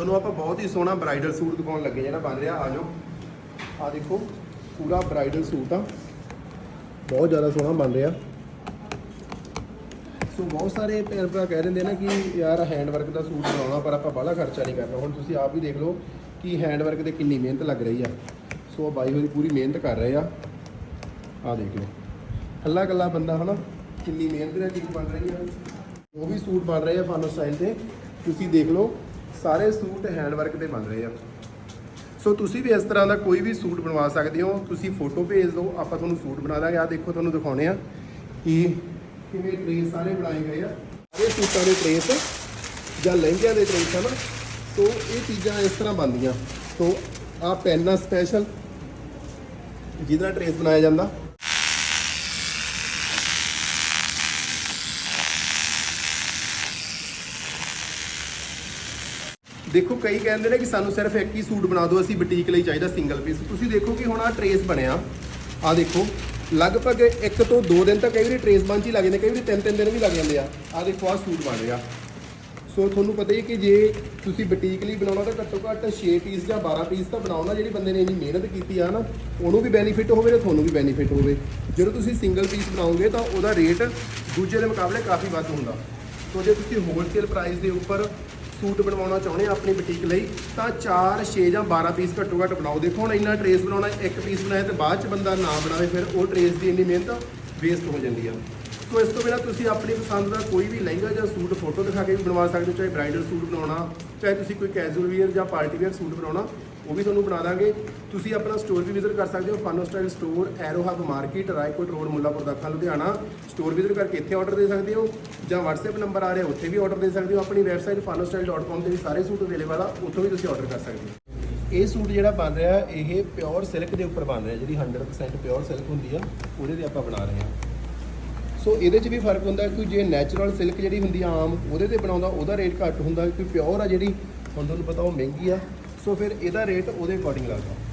ਤੁਹਾਨੂੰ ਆਪਾਂ ਬਹੁਤ ਹੀ ਸੋਹਣਾ ਬ੍ਰਾਈਡਲ ਸੂਟ ਦਿਖਾਉਣ ਲੱਗੇ ਜਿਹੜਾ ਬਣ ਰਿਹਾ, ਆ ਜਾਓ। ਆ ਦੇਖੋ, ਪੂਰਾ ਬ੍ਰਾਈਡਲ ਸੂਟ ਆ। ਬਹੁਤ ਜ਼ਿਆਦਾ ਸੋਹਣਾ ਬਣ ਰਿਹਾ। ਸੋ ਬਹੁਤ ਸਾਰੇ ਭੈਣ ਭਰਾ ਕਹਿ ਦਿੰਦੇ ਨਾ ਕਿ ਯਾਰ ਹੈਂਡ ਵਰਕ ਦਾ ਸੂਟ ਬਣਾਉਣਾ, ਪਰ ਆਪਾਂ ਬਾਹਲਾ ਖਰਚਾ ਨਹੀਂ ਕਰਨਾ। ਹੁਣ ਤੁਸੀਂ ਆਪ ਵੀ ਦੇਖ ਲਓ ਕਿ ਹੈਂਡ ਵਰਕ ਤੇ ਕਿੰਨੀ ਮਿਹਨਤ ਲੱਗ ਰਹੀ ਆ। ਸੋ ਬਾਈ ਹੋਰੀ ਪੂਰੀ ਮਿਹਨਤ ਕਰ ਰਹੇ ਆ। ਆ ਦੇਖ ਲਓ। ਕੱਲਾ ਕੱਲਾ ਬੰਦਾ, ਹਨਾ? ਕਿੰਨੀ ਮਿਹਨਤ ਨਾਲ ਚੀਜ਼ ਬਣ ਰਹੀ ਆ। ਉਹ ਵੀ ਸੂਟ ਬਣ ਰਹੇ ਆ ਫਾਨੋ ਸਟਾਈਲ ਤੇ। ਤੁਸੀਂ ਦੇਖ ਲਓ ਸਾਰੇ ਸੂਟ ਹੈਂਡ ਵਰਕ ਤੇ ਬਣ ਰਹੇ ਆ। ਸੋ ਤੁਸੀਂ ਵੀ ਇਸ ਤਰ੍ਹਾਂ ਦਾ ਕੋਈ ਵੀ ਸੂਟ ਬਣਵਾ ਸਕਦੇ ਹੋ। ਤੁਸੀਂ ਫੋਟੋ ਭੇਜ ਦਿਓ, ਆਪਾਂ ਤੁਹਾਨੂੰ ਸੂਟ ਬਣਾ ਦਾਂਗੇ। ਆ ਦੇਖੋ, ਤੁਹਾਨੂੰ ਦਿਖਾਉਣੇ ਆ ਕਿ ਕਿਵੇਂ ਟ੍ਰੇਸ ਸਾਰੇ ਬਣਾਏ ਗਏ ਆ। ਸਾਰੇ ਸੂਟਾਂ ਦੇ ਟ੍ਰੇਸ ਜਾਂ ਲਹਿੰਗਿਆਂ ਦੇ ਟ੍ਰੇਸ ਹਨ। ਸੋ ਇਹ ਚੀਜ਼ਾਂ ਇਸ ਤਰ੍ਹਾਂ ਬਣਦੀਆਂ। ਸੋ ਆ ਪੈਨਾ ਸਪੈਸ਼ਲ ਜਿਹਦਾ ਟ੍ਰੇਸ ਬਣਾਇਆ ਜਾਂਦਾ। ਦੇਖੋ, ਕਈ ਕਹਿੰਦੇ ਨੇ ਕਿ ਸਾਨੂੰ ਸਿਰਫ ਇੱਕ ਹੀ ਸੂਟ ਬਣਾ ਦਿਓ, ਅਸੀਂ ਬੁਟੀਕ ਲਈ ਚਾਹੀਦਾ ਸਿੰਗਲ ਪੀਸ ਤੁਸੀਂ ਦੇਖੋ ਕਿ ਹੁਣ ਆ ਟਰੇਸ ਬਣਿਆ। ਆ ਦੇਖੋ, ਲਗਭਗ ਇੱਕ ਤੋਂ ਦੋ ਦਿਨ ਤੱਕ ਕਈ ਵਾਰੀ ਟਰੇਸ ਬਣ 'ਚ ਹੀ ਲੱਗ ਜਾਂਦੇ, ਕਈ ਵਾਰੀ 3-3 ਦਿਨ ਵੀ ਲੱਗ ਜਾਂਦੇ ਆ। ਆ ਦੇਖੋ ਆ ਸੂਟ ਬਣ ਰਿਹਾ। ਸੋ ਤੁਹਾਨੂੰ ਪਤਾ ਹੀ ਕਿ ਜੇ ਤੁਸੀਂ ਬੁਟੀਕ ਲਈ ਬਣਾਉਣਾ ਤਾਂ ਘੱਟੋ ਘੱਟ 6 ਪੀਸ ਜਾਂ 12 ਪੀਸ ਤਾਂ ਬਣਾਉਣਾ ਜਿਹੜੀ ਬੰਦੇ ਨੇ ਇੰਨੀ ਮਿਹਨਤ ਕੀਤੀ ਆ ਨਾ, ਉਹਨੂੰ ਵੀ ਬੈਨੀਫਿਟ ਹੋਵੇ ਤੇ ਤੁਹਾਨੂੰ ਵੀ ਬੈਨੀਫਿਟ ਹੋਵੇ। ਜਦੋਂ ਤੁਸੀਂ ਸਿੰਗਲ ਪੀਸ ਬਣਾਓਗੇ ਤਾਂ ਉਹਦਾ ਰੇਟ ਦੂਜੇ ਦੇ ਮੁਕਾਬਲੇ ਕਾਫੀ ਵੱਧ ਹੁੰਦਾ। ਸੋ ਜੇ ਤੁਸੀਂ ਹੋਲਸੇਲ ਪ੍ਰਾਈਸ ਦੇ ਉੱਪਰ ਸੂਟ ਬਣਵਾਉਣਾ ਚਾਹੁੰਦੇ ਆ ਆਪਣੀ ਬੁਟੀਕ ਲਈ, ਤਾਂ 4 6 ਜਾਂ 12 ਪੀਸ ਘੱਟੋ ਘੱਟ ਬਣਾਓ। ਦੇਖੋ, ਹੁਣ ਇੰਨਾ ਟਰੇਸ ਬਣਾਉਣਾ, ਇੱਕ ਪੀਸ ਬਣਾਏ ਤੇ ਬਾਅਦ ਚ ਬੰਦਾ ਨਾ ਬਣਾਵੇ, ਫਿਰ ਉਹ ਟਰੇਸ ਦੀ ਇੰਨੀ ਮਿਹਨਤ ਵੇਸਟ ਹੋ ਜਾਂਦੀ ਆ। ਸੋ ਇਸ ਤੋਂ ਬਿਨਾਂ ਤੁਸੀਂ ਆਪਣੀ ਪਸੰਦ ਦਾ ਕੋਈ ਵੀ ਲਹਿੰਗਾ ਜਾਂ ਸੂਟ ਫੋਟੋ ਦਿਖਾ ਕੇ ਵੀ ਬਣਵਾ ਸਕਦੇ ਹੋ, ਚਾਹੇ ਬ੍ਰਾਈਡਲ ਸੂਟ ਬਣਾਉਣਾ, ਚਾਹੇ ਤੁਸੀਂ ਕੋਈ ਕੈਜੂਅਲ ਵੀਅਰ ਜਾਂ ਪਾਰਟੀ ਵੀਅਰ ਸੂਟ ਬਣਾਉਣਾ। ਉਹ ਵੀ ਤੁਹਾਨੂੰ ਬਣਾ ਦਾਂਗੇ। ਤੁਸੀਂ ਆਪਣਾ ਸਟੋਰ ਵੀ ਵਿਜ਼ਿਟ ਕਰ ਸਕਦੇ ਹੋ। Fano style store aero hub market Raikot road Mullanpur Dakha, Ludhiana. Store visit ਕਰਕੇ ਇੱਥੇ ਆਰਡਰ ਦੇ ਸਕਦੇ ਹੋ। ਜਾਂ WhatsApp ਨੰਬਰ ਆ ਰਿਹਾ, ਉੱਥੇ ਵੀ ਆਰਡਰ ਦੇ ਸਕਦੇ ਹੋ। ਆਪਣੀ ਵੈਬਸਾਈਟ fanostyle.com ਤੇ ਵੀ ਸਾਰੇ ਸੂਟ ਅਵੇਲੇਬਲ ਆ। ਉੱਥੋਂ ਵੀ ਤੁਸੀਂ ਆਰਡਰ ਕਰ ਸਕਦੇ ਹੋ। ਇਹ ਸੂਟ ਜਿਹੜਾ ਬਣ ਰਿਹਾ, ਇਹ ਪਿਓਰ ਸਿਲਕ ਦੇ ਉੱਪਰ ਬਣ ਰਿਹਾ, ਜਿਹੜੀ 100% ਪਿਓਰ ਸਿਲਕ ਹੁੰਦੀ ਆ, ਉਹਦੇ ਤੇ ਆਪਾਂ ਬਣਾ ਰਹੇ ਹਾਂ। ਸੋ ਇਹਦੇ 'ਚ ਵੀ ਫ਼ਰਕ ਹੁੰਦਾ ਕਿ ਜੇ ਨੈਚੁਰਲ ਸਿਲਕ ਜਿਹੜੀ ਹੁੰਦੀ ਆ ਆਮ, ਉਹਦੇ ਤੇ ਬਣਾਉਂਦਾ, ਉਹਦਾ ਰੇਟ ਘੱਟ ਹੁੰਦਾ, ਕਿ ਪਿਓਰ ਆ ਜਿਹੜੀ, ਹੁਣ ਤੁਹਾਨੂੰ ਪਤਾ ਉਹ ਮਹਿੰਗੀ ਆ। ਸੋ ਫਿਰ ਇਹਦਾ ਰੇਟ ਉਹਦੇ ਅਕੋਰਡਿੰਗ ਲੱਗਦਾ।